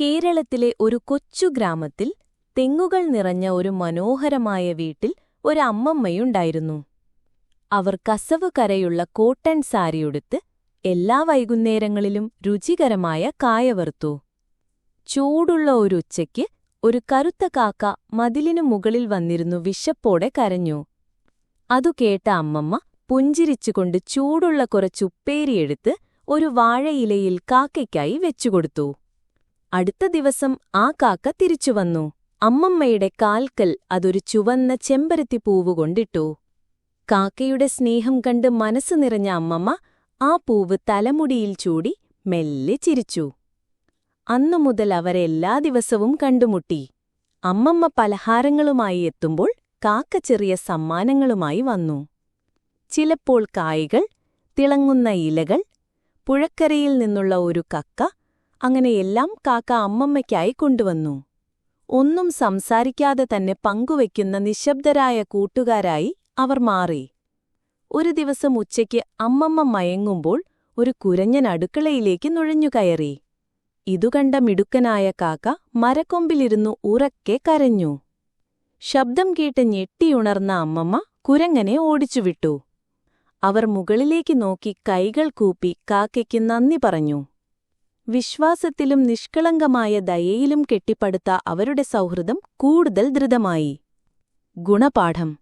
കേരളത്തിലെ ഒരു കൊച്ചു ഗ്രാമത്തിൽ തെങ്ങുകൾ നിറഞ്ഞ ഒരു മനോഹരമായ വീട്ടിൽ ഒരമ്മമ്മയുണ്ടായിരുന്നു അവർ കസവ് കരയുള്ള കോട്ടൺ സാരിയുടുത്ത് എല്ലാ വൈകുന്നേരങ്ങളിലും രുചികരമായ കായ വറുത്തു. ചൂടുള്ള ഒരു ഉച്ചയ്ക്ക് ഒരു കറുത്ത കാക്ക മതിലിനു മുകളിൽ വന്നിരുന്നു വിശപ്പോടെ കരഞ്ഞു. അതു കേട്ട അമ്മമ്മ പുഞ്ചിരിച്ചുകൊണ്ട് ചൂടുള്ള കുറച്ചുപ്പേരിയെടുത്ത് ഒരു വാഴയിലയിൽ കാക്കയ്ക്കായി വെച്ചുകൊടുത്തു. അടുത്ത ദിവസം ആ കാക്ക തിരിച്ചുവന്നു അമ്മമ്മയുടെ കാൽക്കൽ അതൊരു ചുവന്ന ചെമ്പരത്തിപ്പൂവ് കൊണ്ടിട്ടു. കാക്കയുടെ സ്നേഹം കണ്ട് മനസ്സു നിറഞ്ഞ അമ്മമ്മ ആ പൂവ് തലമുടിയിൽ ചൂടി മെല്ലെ ചിരിച്ചു. അന്നു മുതൽ അവരെല്ലാ ദിവസവും കണ്ടുമുട്ടി. അമ്മമ്മ പലഹാരങ്ങളുമായി എത്തുമ്പോൾ കാക്ക ചെറിയ സമ്മാനങ്ങളുമായി വന്നു. ചിലപ്പോൾ കായകൾ തിളങ്ങുന്ന ഇലകൾ പുഴക്കരയിൽ നിന്നുള്ള ഒരു കക്ക അങ്ങനെയെല്ലാം കാക്ക അമ്മമ്മയ്ക്കായി കൊണ്ടുവന്നു. ഒന്നും സംസാരിക്കാതെ തന്നെ പങ്കുവയ്ക്കുന്ന നിശബ്ദരായ കൂട്ടുകാരായി അവർ മാറി. ഒരു ദിവസം ഉച്ചയ്ക്ക് അമ്മമ്മ മയങ്ങുമ്പോൾ ഒരു കുരഞ്ഞൻ അടുക്കളയിലേക്ക് നുഴഞ്ഞുകയറി ഇതുകണ്ട മിടുക്കനായ കാക്ക മരക്കൊമ്പിലിരുന്നു ഉറക്കെ കരഞ്ഞു. ശബ്ദം കേട്ട് ഞെട്ടിയുണർന്ന അമ്മമ്മ കുരങ്ങനെ ഓടിച്ചുവിട്ടു. അവർ മുകളിലേക്ക് നോക്കി കൈകൾ കൂപ്പി കാക്കയ്ക്ക് നന്ദി പറഞ്ഞു. വിശ്വാസത്തിലും നിഷ്കളങ്കമായ ദയയിലും കെട്ടിപ്പടുത്ത അവരുടെ സൗഹൃദം കൂടുതൽ ദൃഢമായി. ഗുണപാഠം.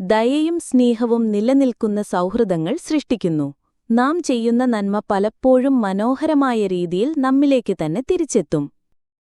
ദയയും സ്നേഹവും നിലനിൽക്കുന്ന സൗഹൃദങ്ങൾ സൃഷ്ടിക്കുന്നു. നാം ചെയ്യുന്ന നന്മ പലപ്പോഴും മനോഹരമായ രീതിയിൽ നമ്മിലേക്ക് തന്നെ തിരിച്ചെത്തും.